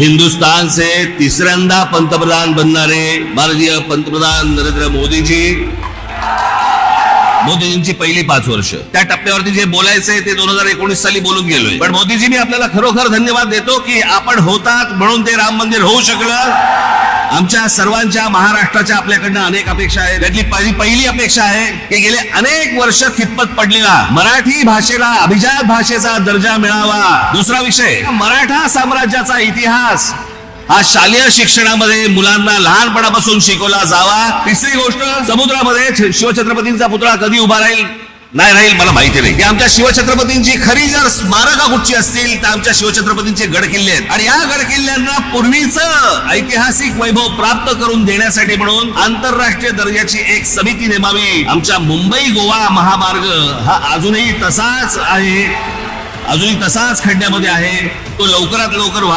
हिंदुस्तान से तिसऱ्यांदा पंतप्रधान बनणारे भारतीय पंतप्रधान नरेंद्र मोदीजी. मोदीजींची पहिली पाच वर्ष. त्या टप्प्यावरती जे बोलायचंय ते दोन हजार एकोणीस साली बोलून गेलोय. पण मोदीजी मी आपल्याला खरोखर धन्यवाद देतो की आपण होतात म्हणून ते राम मंदिर होऊ शकलं. आमच्या सर्वांच्या महाराष्ट्राच्या आपल्याकडनं अनेक अपेक्षा आहेत. त्यातली पहिली पहिली अपेक्षा आहे की गेले अनेक वर्ष खितपत पडलेला मराठी भाषेला अभिजात भाषेचा दर्जा मिळावा. दुसरा विषय मराठा साम्राज्याचा इतिहास. हा शालेय शिक्षणामध्ये मुलांना लहानपणापासून शिकवला जावा. तिसरी गोष्ट समुद्रामध्ये शिवछत्रपतींचा पुतळा कधी उभा राहील? नाही राहील मला माहिती नाही. की आमच्या शिवछत्रपतींची खरी जर स्मारका कुठची असतील तर आमच्या शिवछत्रपतींचे गड किल्ले आहेत. आणि या गड किल्ल्यांना पूर्वीच ऐतिहासिक वैभव प्राप्त करून देण्यासाठी म्हणून आंतरराष्ट्रीय दर्जाची एक समिती नेमावी. आमच्या मुंबई गोवा महामार्ग हा अजूनही तसाच आहे. अजूनही तसाच खड्ड्यामध्ये आहे. तो लवकरात लवकर व्हावा.